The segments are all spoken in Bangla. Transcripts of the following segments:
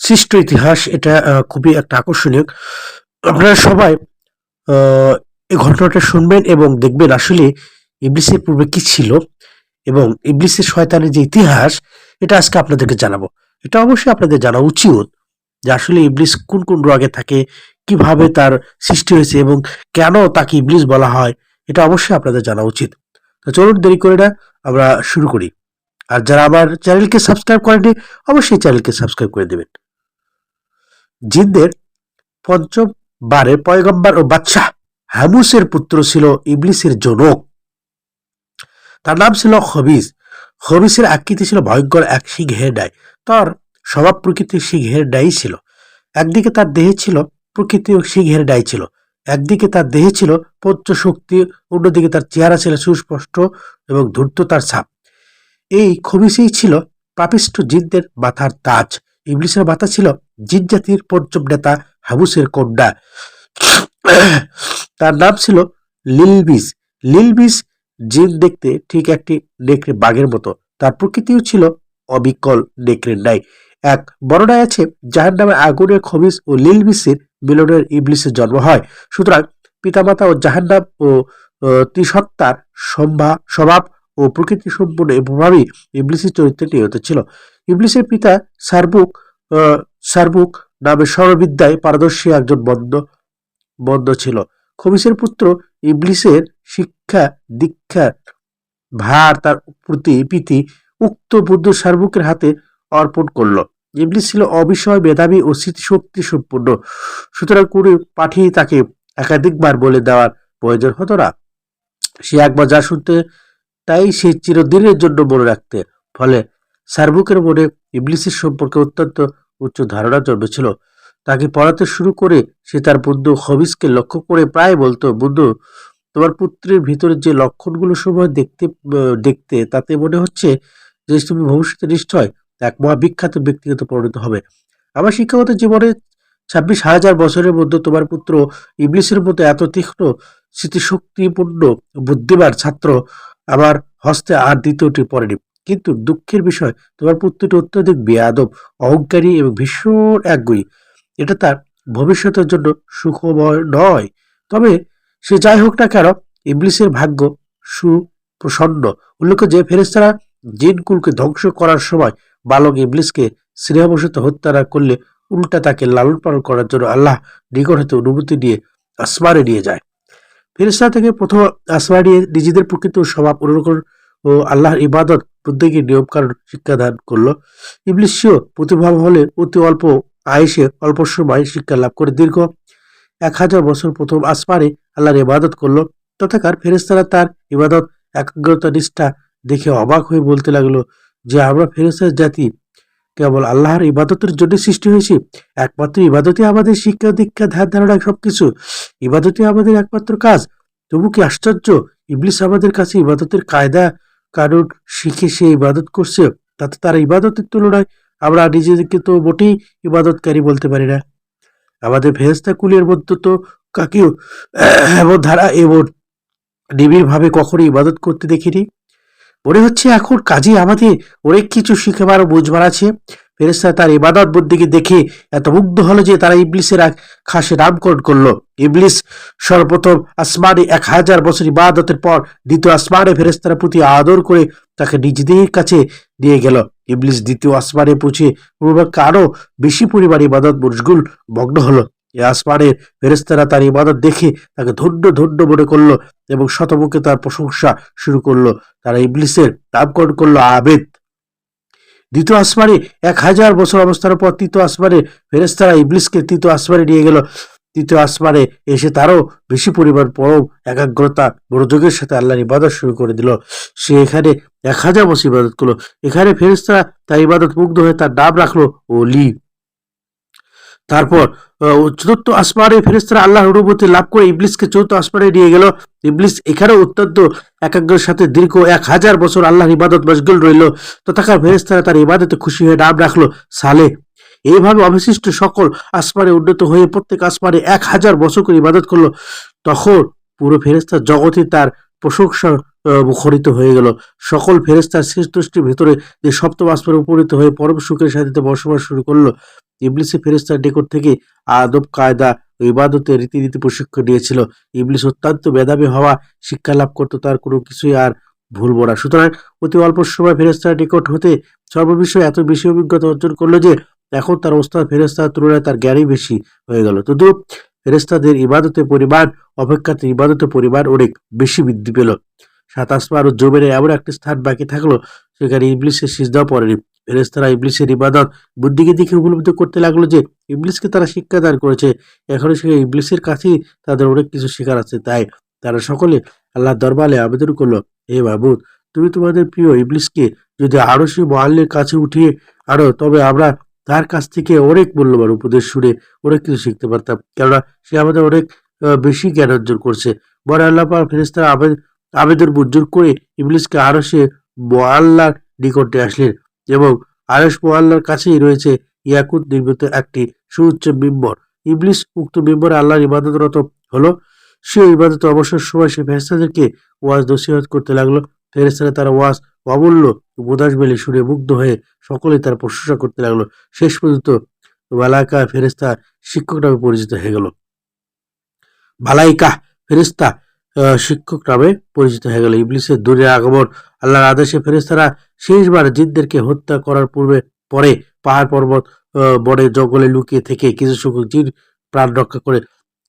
সৃষ্ট ইতিহাস এটা খুবই একটা আকর্ষণীয়। আপনারা সবাই এই ঘটনাটা শুনবেন এবং দেখবেন আসলে ইবলিসের পূর্বে কি ছিল এবং ইবলিসের শয়তানের যে ইতিহাস, এটা আজকে আপনাদেরকে জানাব। এটা অবশ্যই আপনাদের জানা উচিত যে আসলে ইবলিস কোন কোন রোগে থাকে, কীভাবে তার সৃষ্টি হয়েছে এবং কেন তাকে ইবলিস বলা হয়, এটা অবশ্যই আপনাদের জানা উচিত। তো চলুন দেরি করে না, আমরা শুরু করি। আর যারা আমার চ্যানেলকে সাবস্ক্রাইব করেনি অবশ্যই চ্যানেলকে সাবস্ক্রাইব করে দেবেন। জিনদের পঞ্চম বারের পয়গম্বর ও বাদশাহ হ্যামুসের পুত্র ছিল ইবলিসের জনক। তার নাম ছিল হবিস হবিসের আকৃতি ছিল ভয়ঙ্কর এক সিংহের ডায় তার স্বভাব প্রকৃতির সিংহের ডাই ছিল। একদিকে তার দেহে ছিল প্রকৃতি সিংহের ডাই ছিল। একদিকে তার দেহে ছিল পঞ্চ শক্তি অন্যদিকে তার চেহারা ছিল সুস্পষ্ট এবং ধূর্ততার ছাপ। এই খবিসেই ছিল পাপিষ্ট জিনদের মাথার তাজ। ইবলিসের মাথা ছিল জিন জাতির পঞ্চম নেতা হাবুসের কন্যা। তার নাম ছিল লিলবিস। লিলবিস জিন দেখতে ঠিক একটি নেকড়ে বাঘের মতো। তার প্রকৃতিও ছিল অবিকল নেকড়ের ন্যায়। এক বর্ণায় আছে যাহার নামে আগুনের খবিস ও লিলবিসের মিলনের ইবলিসের জন্ম হয়। সুতরাং পিতামাতা ও জাহান্নাম ও ত্রিসত্তার সম্ভা, স্বভাব ও প্রকৃতি সম্পূর্ণ এভাবেই ইবলিসের চরিত্রে নিহত ছিল। ইবলিসের পিতা সার্বুক সার্বুক নামে সর্ববিদ্যায় পারদর্শী একজন বন্ধ বন্ধ ছিল। খবিসের পুত্র ইবলিসের শিক্ষা, দীক্ষা, ভার তার প্রতি পিতি উক্ত বুদ্ধ সার্বুকের হাতে অর্পণ করল। ইবলিস ছিল অবিষয় মেধাবী ও স্মৃতিশক্তি সম্পূর্ণ সুতরাং কোনো পাঠিয়ে তাকে একাধিকবার বলে দেওয়ার প্রয়োজন হতো না। সে একবার যা শুনতে তাই সে চিরদিনের জন্য মনে রাখতে। ফলে সার্বুকের মনে ইবলিসের সম্পর্কে অত্যন্ত উচ্চ ধারণা জন্মেছিল। তাকে পড়াতে শুরু করে সে তার বন্ধু হবিসকে লক্ষ্য করে প্রায় বলতো, বন্ধু, তোমার পুত্রের ভিতরে যে লক্ষণগুলো সময় দেখতে দেখতে, তাতে মনে হচ্ছে যে তুমি ভবিষ্যতে নিশ্চয় এক মহাবিখ্যাত ব্যক্তিগত পরিণত হবে। আমার শিক্ষাগত জীবনে ছাব্বিশ হাজার বছরের মধ্যে তোমার পুত্র ইবলিসের মতো এত তীক্ষ্ণ, স্মৃতিশক্তিপূর্ণ, বুদ্ধিমান ছাত্র আমার হস্তে আর দ্বিতীয়টি পড়েনি। কিন্তু দুঃখের বিষয়, তোমার পুত্রটি অত্যধিক বেয়াদব, অহংকারী এবং ভীষণ একগুই। এটা তার ভবিষ্যতের জন্য সুখময় নয়। তবে সে যাই হোক না কেন, ইবলিসের ভাগ্য সুপ্রসন্ন। উল্লেখ্য যে ফেরেস্তারা জিন কুলকে ধ্বংস করার সময় বালক ইবলিসকে স্নেহবশত হত্যা না করলে উল্টা তাকে লালন পালন করার জন্য আল্লাহ নিকট হতে অনুমতি নিয়ে আসমানে নিয়ে যায়। ফেরেস্তা থেকে প্রথম আসমা নিয়ে নিজেদের প্রকৃত স্বভাব অনুকরণ ও আল্লাহর ইবাদত প্রত্যেকের নিয়ম কারণ শিক্ষাদান করল। ইবলিশীয় প্রতিভাব হলে অতি অল্প আয়েসে অল্প সময় শিক্ষা লাভ করে। দীর্ঘ এক হাজার বছর প্রথম আসমানে আল্লাহর ইবাদত করল। তথাকার ফেরেস্তারা তার ইবাদত, একাগ্রতা, নিষ্ঠা দেখে অবাক হয়ে বলতে লাগল, যে আমরা ফেরেস্তার জাতি, কেবল আল্লাহর ইবাদতের জন্য সৃষ্টি হয়েছি। একমাত্র ইবাদতই আমাদের শিক্ষা, দীক্ষা, ধ্যান, ধারণা, সবকিছু। ইবাদতই আমাদের একমাত্র কাজ। তবু কি আশ্চর্য, ইবলিস আমাদের কাছে ইবাদতের কায়দা কারণ শিখে সে ইবাদত করছে, তাতে তার ইবাদতের তুলনায় আমরা নিজেদেরকে তো মোটেই ইবাদতকারী বলতে পারি না। আমাদের ভেস্তা কুলের মধ্যে তো কাকেও এমন ধারা, এমন নিবিড়ভাবে কখনো ইবাদত করতে দেখিনি। মনে হচ্ছে এখন কাজে আমাদের অনেক কিছু শিখেবার বুঝবার আছে। ফেরেস্তা তার ইবাদত বুদ্ধিকে দেখে এত মুগ্ধ হলো যে তারা ইবলিসের এক খাসে নামকরণ করল। ইবলিস সর্বপ্রথম আসমানে এক হাজার বছর ইবাদতের পর দ্বিতীয় আসমানে ফেরেস্তার প্রতি আদর করে তাকে নিজেদের কাছে নিয়ে গেল। ইবলিস দ্বিতীয় আসমানে পৌঁছে পূর্বাক্ষ আরও বেশি পরিমাণ ইবাদত মশগুল মগ্ন হলো। এই আসমানের ফেরেস্তারা তার ইবাদত দেখে তাকে ধন্য ধন্য মনে করল এবং শতমুখে তার প্রশংসা শুরু করল। তারা ইবলিসের নামকরণ করল আবেদ দ্বিতীয় আসমানে, এক হাজার বছর অবস্থার পর তৃতীয় আসমানে ফেরেস্তারা ইবলিশকে তৃতীয় আসমানে নিয়ে গেল। তৃতীয় আসমানে এসে তারও বেশি পরিমাণ পরম একাগ্রতা, মনোযোগের সাথে আল্লাহর ইবাদত শুরু করে দিল। সে এখানে এক হাজার বছর ইবাদত করল। এখানে ফেরেস্তারা তার ইবাদত মুগ্ধ হয়ে তার নাম রাখল ওলি। তারপর চতুর্থ আসমারে ফেরেস্তারা আল্লাহর অনুমতি লাভ করে ইবলিসকে চতুর্থ আসমানে নিয়ে গেল। ইবলিস এখানেও অত্যন্ত একাগ্রের সাথে দীর্ঘ এক হাজার বছর আল্লাহর ইবাদত মশগুল রইল। তথাকার ফেরেস্তারা তার ইবাদতে খুশি হয়ে নাম রাখল সালে এইভাবে অবশিষ্ট সকল আসমানে উন্নত হয়ে প্রত্যেক আসমানে এক হাজার বছর করে ইবাদত করল। তখন পুরো ফেরেস্তা জগতে তার প্রশংসা মুখরিত হয়ে গেল। সকল ফেরেস্তার শেষ ভেতরে যে সপ্তম আসমানে উপনীত হয়ে পরম সুখের সাথে বসবাস শুরু করল। ইবলিসে ফেরেস্তার নিকট থেকে আদব, কায়দা ও ইবাদতের রীতিনীতি প্রশিক্ষণ নিয়েছিল। ইবলিস অত্যন্ত মেধাবী হওয়া শিক্ষা লাভ করতো, তার কোনো কিছুই আর ভুলবো না। সুতরাং অতি অল্প সময় ফেরেস্তার নিকট হতে সর্ববিষয়ে এত বেশি অভিজ্ঞতা অর্জন করল যে, এখন তার ওস্তাদ ফেরেস্তার তুলনায় তার জ্ঞানই বেশি হয়ে গেল। তদ্রুপ ফেরেস্তাদের ইবাদতের পরিমাণ, অপেক্ষাতে ইবাদতের পরিমাণ অনেক বেশি বৃদ্ধি পেল। সাত আসমান ও এমন একটি স্থান বাকি থাকল, সেখানে ইবলিসের সিজদাও পড়েনি। ফেরেস্তারা ইবলিসের ইবাদত বুদ্ধিকে দেখে উপলব্ধি করতে লাগল যে, ইবলিসকে তারা শিক্ষা দান করেছে। এখনও সে ইবলিসের কাছেই তাদের অনেক কিছু শেখার আছে। তাই তারা সকলে আল্লাহ দরবারে আবেদন করল, হে বাবুদ তুমি তোমাদের প্রিয় ইবলিসকে যদি আরও সে মহাল্যের কাছে উঠিয়ে আরও তবে আমরা তার কাছ থেকে অনেক মূল্যবান উপদেশ শুনে অনেক কিছু শিখতে পারতাম। কেননা সে আমাদের অনেক বেশি জ্ঞান অর্জন করছে। বড় আল্লাহ ফেরেস্তারা আবেদন মঞ্জুর করে ইবলিসকে আরও সে মোয়াল্লার নিকটে আসলেন। এবং আরস মোহাল্লার কাছেই রয়েছে ইয়াকুত নির্মিত একটি সুউচ্চ বিম্বর ইবলিস উক্ত বিম্বরে আল্লাহর ইবাদতরত হলো। সে ইবাদত অবসর সময় সে ফেরেস্তাদেরকে ওয়াজ নসিহত করতে লাগল। ফেরেস্তারা তার ওয়াজ অমূল্য উপদাস বেলে শুনে মুগ্ধ হয়ে সকলে তার প্রশংসা করতে লাগল। শেষ পর্যন্ত মালাকা ফেরেস্তা শিক্ষক নামে পরিচিত হয়ে গেল। মালাইকা ফেরেস্তা শিক্ষক নামে পরিচিত হয়ে গেল। ইবলিসের দূরে আগমন, আল্লাহর আদেশে ফেরেস্তারা শেষবার জিনদেরকে হত্যা করার পূর্বে পরে পাহাড় পর্বত বনে জঙ্গলে লুকিয়ে থেকে কিছু সংখ্যক জিন প্রাণ রক্ষা করে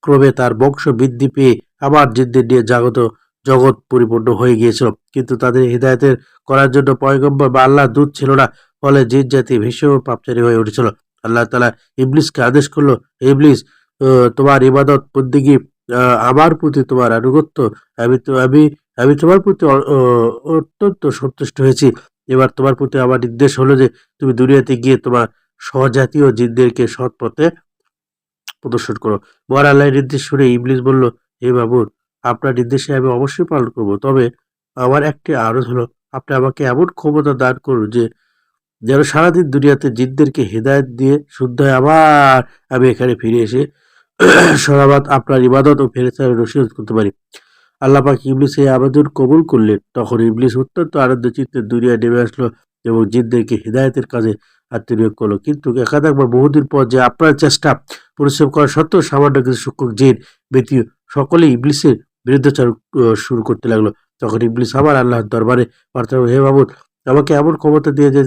ক্রমে তার বংশ বৃদ্ধি পেয়ে আবার জিনদের নিয়ে জাগত জগৎ পরিপূর্ণ হয়ে গিয়েছিল। কিন্তু তাদের হৃদায়তের করার জন্য পয়গম্বর বা আল্লাহ দূত ছিল না, ফলে জিন জাতি ভীষণ পাপচারী হয়ে উঠেছিল। আল্লাহ তালা ইবলিসকে আদেশ করল, ইবলিস তোমার ইবাদত বন্দিগি আমার প্রতি তোমার আনুগত্য, আমি তো আমি আমি তোমার প্রতি অত্যন্ত সন্তুষ্ট হয়েছি। এবার তোমার প্রতি আমার নির্দেশ হলো যে, তুমি দুনিয়াতে গিয়ে তোমার স্বজাতীয় জিনদেরকে সৎ পথে প্রদর্শন করো। বর আল্লাহর নির্দেশ শুনে ইবলিস বলল, হে বাবুর আপনার নির্দেশে আমি অবশ্যই পালন করব। তবে আমার একটি আরজ হলো, আপনি আমাকে এমন ক্ষমতা দান করুন যে, যেন সারাদিন দুনিয়াতে জিনদেরকে হেদায়েত দিয়ে শুদ্ধ আবার আমি এখানে ফিরে এসে সরাবাদ আপনার ইবাদত ও ফেরেস্তার রসিদ করতে পারি। আল্লাহ পাক ইবলিস এই আবেদন কবুল করলেন। তখন ইবলিস অত্যন্ত আনন্দ চিত্তে দুনিয়া নেমে আসলো এবং জিনদেরকে হৃদায়তের কাজে আত্মনিয়োগ করল। কিন্তু একাধিকবার বহুদিন পর যে আপনার চেষ্টা পরিশ্রম করা সত্ত্বেও সামান্য কিছু শিক্ষক জিন ব্যক্তি সকলেই ইবলিসের বিরুদ্ধাচার শুরু করতে লাগল। তখন ইবলিস আবার আল্লাহর দরবারে প্রার্থনা হে বাবুদ আমাকে এমন ক্ষমতা দিয়ে যে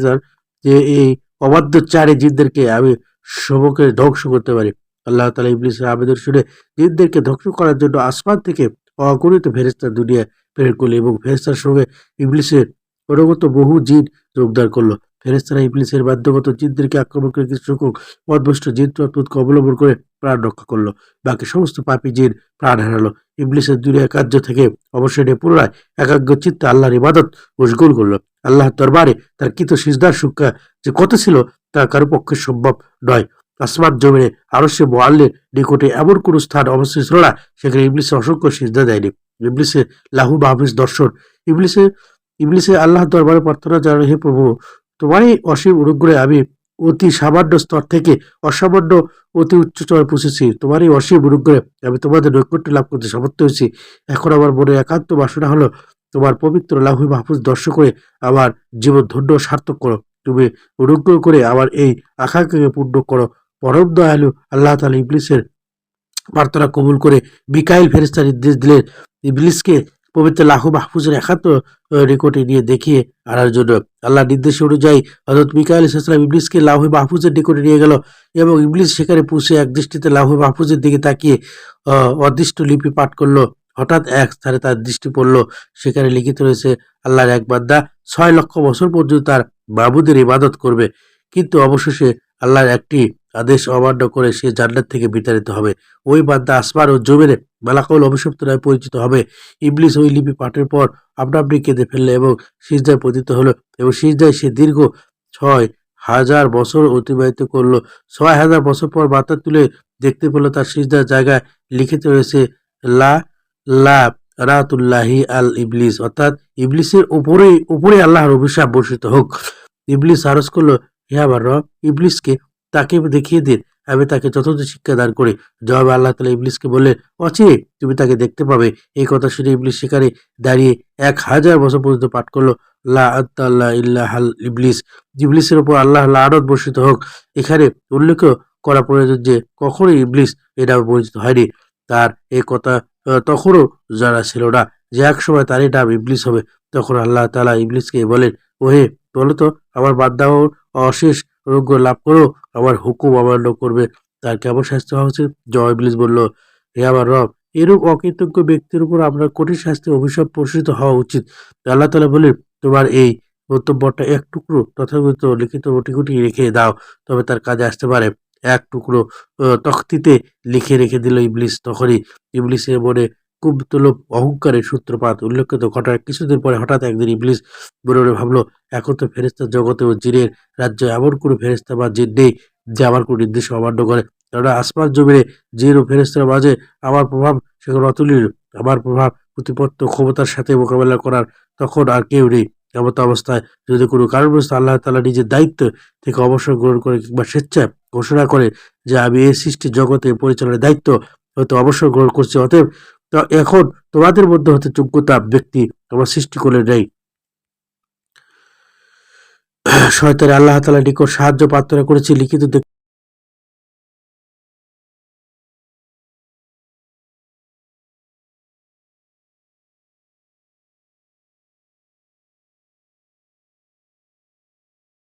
যে এই অবাধ্য চারে জিনদেরকে আমি সবকে ধ্বংস করতে পারি। আল্লাহ তালা ইবলিসের আবেদন শুনে জিনদেরকে ধ্বংস করার জন্য আসমান থেকে অগণিত ফেরেস্তা দুনিয়া প্রেরণ করল এবং ফেরেস্তার সঙ্গে ইবলিসের অনুগত বহু জিন যোগদান করল। ফেরেস্তারা ইবলিসের বাধ্যগত জিনদেরকে আক্রমণ করে কিছু সংখ্যক পদভষ্ট জিন তৎপদকে অবলম্বন করে প্রাণ রক্ষা করল। বাকি সমস্ত পাপী জিন প্রাণ হারালো। ইবলিসের দুনিয়া কার্য থেকে অবশ্যই নিয়ে পুনরায় একাগ্র চিত্তে আল্লাহর ইবাদত মশগুল করল। আল্লাহর দরবারে তার কৃত সিজদার সুখ্যা যে কত ছিল তা কারও পক্ষে সম্ভব নয়। আসমান জমিনে আরও সে মোয়াল্লের নিকটে এমন কোন স্থান অবস্থিত ছিল না, সেখানে ইবলিসে অসংখ্য সিজদা দেয়নি। ইবলিসে লাহু মাহফিজ দর্শন। ইবলিসে ইবলিসে আল্লাহ দরবারে প্রার্থনা জানানো, হে প্রভু, তোমারই অসীম অনুগ্রহে আমি অতি সামান্য স্তর থেকে অসামান্য অতি উচ্চ স্তরে পৌঁছেছি। তোমারই অসীম অনুগ্রহে আমি তোমাদের নৈকট্য লাভ করতে সমর্থ হয়েছি। এখন আমার মনে একান্ত বাসনা হলো, তোমার পবিত্র লাহু মাহফুজ দর্শন করে আমার জীবন ধন্য সার্থক করো। তুমি অনুগ্রহ করে আমার এই আকাঙ্ক্ষাকে পূর্ণ করো। পরম দয়ালু আল্লাহ তালা ইবলিসের প্রার্থনা কবুল করে মিকাইল ফেরেস্তা নির্দেশ দিলেন ইবলিসকে পবিত্র লাহু মাহফুজের একাত্ম রেকর্ডে নিয়ে দেখিয়ে আনার জন্য। আল্লাহ নির্দেশ অনুযায়ী হজরত মিকাইল ইসলাম ইবলিসকে লাহু মাহফুজের নিকটে নিয়ে গেল এবং ইবলিস সেখানে পৌঁছে এক দৃষ্টিতে লাহু মাহফুজের দিকে তাকিয়ে অদৃষ্ট লিপি পাঠ করল। হঠাৎ এক স্থানে তার দৃষ্টি পড়ল। সেখানে লিখিত রয়েছে, আল্লাহর এক বান্দা ছয় লক্ষ বছর পর্যন্ত তার বাবুদের ইবাদত করবে। কিন্তু অবশেষে আল্লাহর একটি আদেশ অমান্য করে সে জান্নাত থেকে বিতাড়িত হবে। ওই বান্দা আসমান ও জমিনে মালাকুল অভিশপ্ত নামে পরিচিত হবে। ইবলিস ওই লিপি পাঠের পর আপনা কেঁদে ফেললে এবং সিজদায় পতিত হলো এবং সিজদায় সে দীর্ঘ ছয় হাজার বছর অতিবাহিত করল। ছয় হাজার বছর পর মাথা তুলে দেখতে পেল তার সিজদার জায়গায় লিখিত রয়েছে, লা লা রাতুল্লাহি আল ইবলিস। অর্থাৎ ইবলিসের উপরেই উপরে আল্লাহর অভিশাপ বর্ষিত হোক। ইবলিস আরজ করল, হে আমার রব, ইবলিসকে তাকে দেখিয়ে দিন। আমি তাকে যথাযথ শিক্ষা দান করি। জবাবে আল্লাহ তালা ইবলিসকে বললেন, অচিরে তুমি তাকে দেখতে পাবে। এই কথা শুনে ইবলিস সেখানে দাঁড়িয়ে এক হাজার বছর পর্যন্ত পাঠ করল, লা আত্তাল্লাহ ইল্লাহাল ইবলিস। ইবলিসের উপর আল্লাহ লানত বর্ষিত হোক। এখানে উল্লেখ করা প্রয়োজন যে কখনোই ইবলিস এ নামে পরিচিত হয়নি। তার এই কথা তখনও জানা ছিল না যে, এক সময় তারই নাম ইবলিস হবে। তখন আল্লাহ তালা ইবলিসকে বলেন ওহে, বলো তো, আমার বাদ্দা ও অশেষ রোগ্য লাভ করো। আমার হুকুম অমান্য করবে। তার কেমন শাস্তি হওয়া উচিত? জয় ইবলিস বলল, হে আমার রব, এরূপ অকৃতজ্ঞ ব্যক্তির উপর আমরা কঠিন শাস্তি অভিশাপ প্রসূত হওয়া উচিত। আল্লাহ তালা বলেন তোমার এই বক্তব্যটা এক টুকরো তথাকথিত লিখিত গুটি রেখে দাও, তবে তার কাজে আসতে পারে। এক টুকরো তখতিতে লিখে রেখে দিল ইবলিস তখনই। ইবলিসের মনে কুবতলব অহংকারের সূত্রপাত। উল্লেখিত ঘটনার কিছুদিন পরে হঠাৎ একদিন ইবলিস মনে ভাবলো, এখন তো ফেরেস্তা জগতে ও জিনের রাজ্য এমন কোনো ফেরেস্তা বা জিন নেই যে আমার কোনো নির্দেশ অমান্য করে। কেননা আসমান জমিনে জিন ও ফেরেস্তার মাঝে আমার প্রভাব সেখানে অতুলনীয়। আমার প্রভাব প্রতিপত্ত ক্ষমতার সাথে মোকাবেলা করার তখন আর কেউ নেই। এমত অবস্থায় যদি কোনো কারণবশত আল্লাহ তালা নিজের দায়িত্ব থেকে অবসর গ্রহণ করে কিংবা স্বেচ্ছায় ঘোষণা করে যে আমি এই সৃষ্টি জগতে পরিচালনার দায়িত্ব, হয়তো অবসর গ্রহণ করছি, অতএব তো এখন তোমাদের মধ্যে হতে যোগ্যতা ব্যক্তি তোমার সৃষ্টি করে নেই। শয়তানে আল্লাহ তালা নিকট সাহায্য প্রার্থনা করেছি, লিখিত